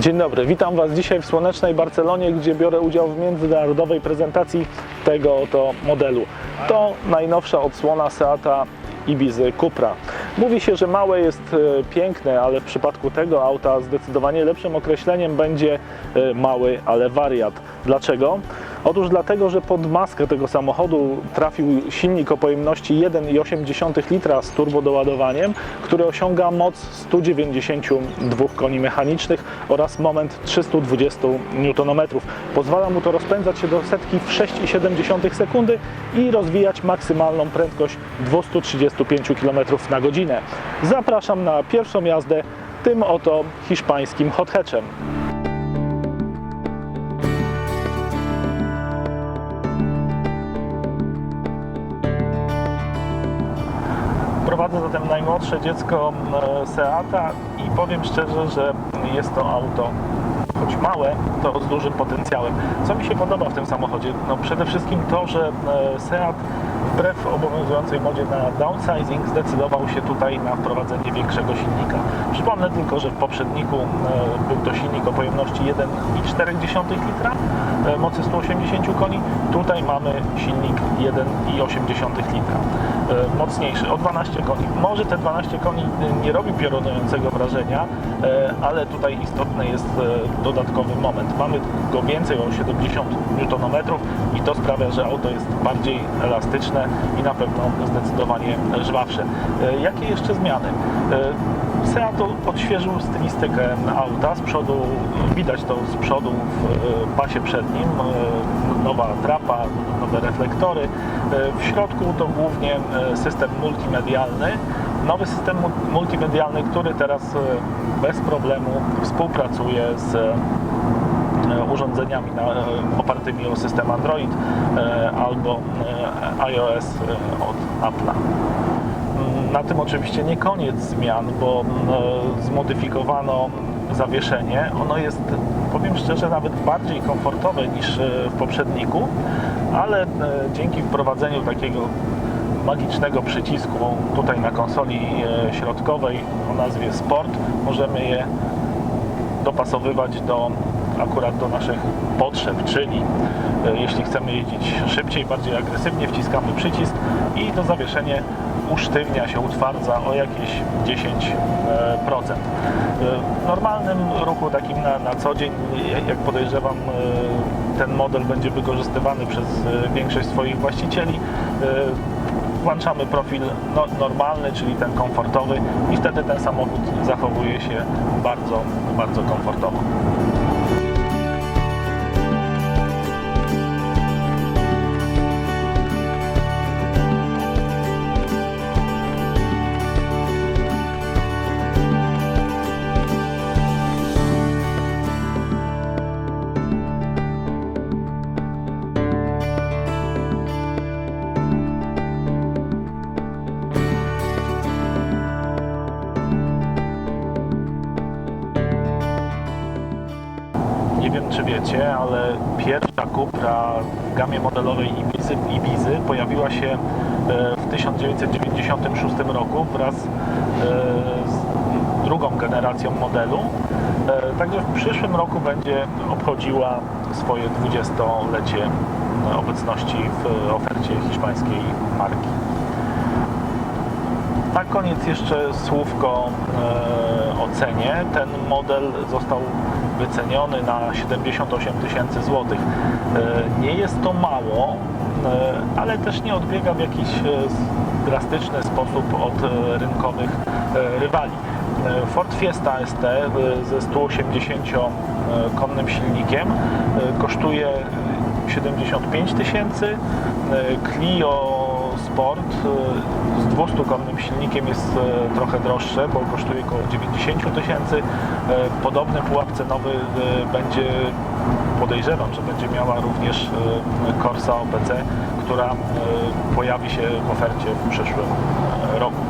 Dzień dobry, witam Was dzisiaj w słonecznej Barcelonie, gdzie biorę udział w międzynarodowej prezentacji tego oto modelu. To najnowsza odsłona Seata Ibizy Cupra. Mówi się, że małe jest e, piękne, ale w przypadku tego auta zdecydowanie lepszym określeniem będzie e, mały, ale wariat. Dlaczego? Otóż dlatego, że pod maskę tego samochodu trafił silnik o pojemności 1,8 litra z turbodoładowaniem, który osiąga moc 192 koni mechanicznych oraz moment 320 Nm. Pozwala mu to rozpędzać się do setki w 6,7 sekundy i rozwijać maksymalną prędkość 235 km na godzinę. Zapraszam na pierwszą jazdę tym oto hiszpańskim hot hatchem. Prowadzę zatem najmłodsze dziecko Seata i powiem szczerze, że jest to auto choć małe, to z dużym potencjałem. Co mi się podoba w tym samochodzie? No przede wszystkim to, że e, Seat wbrew obowiązującej modzie na downsizing zdecydował się tutaj na wprowadzenie większego silnika. Przypomnę tylko, że w poprzedniku e, był to silnik o pojemności 1,4 litra, e, mocy 180 koni. Tutaj mamy silnik 1,8 litra, e, mocniejszy, o 12 koni. Może te 12 koni nie robi piorunującego wrażenia, ale tutaj istotny jest dodatkowy moment. Mamy go więcej o 70 Nm i to sprawia, że auto jest bardziej elastyczne i na pewno zdecydowanie żwawsze. E, Jakie jeszcze zmiany? E, Seat odświeżył stylistykę auta. Z przodu widać to z przodu w e, pasie przednim. Nowa trapa, nowe reflektory. W środku to głównie system multimedialny. Nowy system mu- multimedialny, który teraz bez problemu współpracuje z urządzeniami na, e, opartymi o system Android e, albo e, iOS e, od Apple'a. Mm, Na tym oczywiście nie koniec zmian, bo mm, e, zmodyfikowano zawieszenie. Ono jest, powiem szczerze, nawet bardziej komfortowe niż e, w poprzedniku, ale e, dzięki wprowadzeniu takiego magicznego przycisku tutaj na konsoli e, środkowej o nazwie Sport możemy je dopasowywać do akurat do naszych potrzeb, czyli e, jeśli chcemy jeździć szybciej, bardziej agresywnie, wciskamy przycisk i to zawieszenie usztywnia się, utwardza o jakieś 10%. E, W normalnym ruchu takim na, na co dzień, jak podejrzewam, e, ten model będzie wykorzystywany przez e, większość swoich właścicieli. e, Włączamy profil no, normalny, czyli ten komfortowy i wtedy ten samochód zachowuje się bardzo, bardzo komfortowo. Nie wiem czy wiecie, ale pierwsza Cupra w gamie modelowej Ibizy, Ibizy pojawiła się e, w 1996 roku wraz e, z drugą generacją modelu. E, Także w przyszłym roku będzie obchodziła swoje 20-lecie obecności w ofercie hiszpańskiej marki. Na koniec jeszcze słówko e, o cenie. Ten model został wyceniony na 78 tysięcy złotych. E, nie jest to mało, e, ale też nie odbiega w jakiś e, drastyczny sposób od e, rynkowych e, rywali. Ford Fiesta ST ze 180 konnym silnikiem kosztuje 75 tysięcy. Clio Sport e, z 200-konnym silnikiem jest e, trochę droższe, bo kosztuje około 90 tysięcy. E, Podobny pułap cenowy będzie, podejrzewam, że będzie miała również Corsa OPC, która pojawi się w ofercie w przyszłym roku.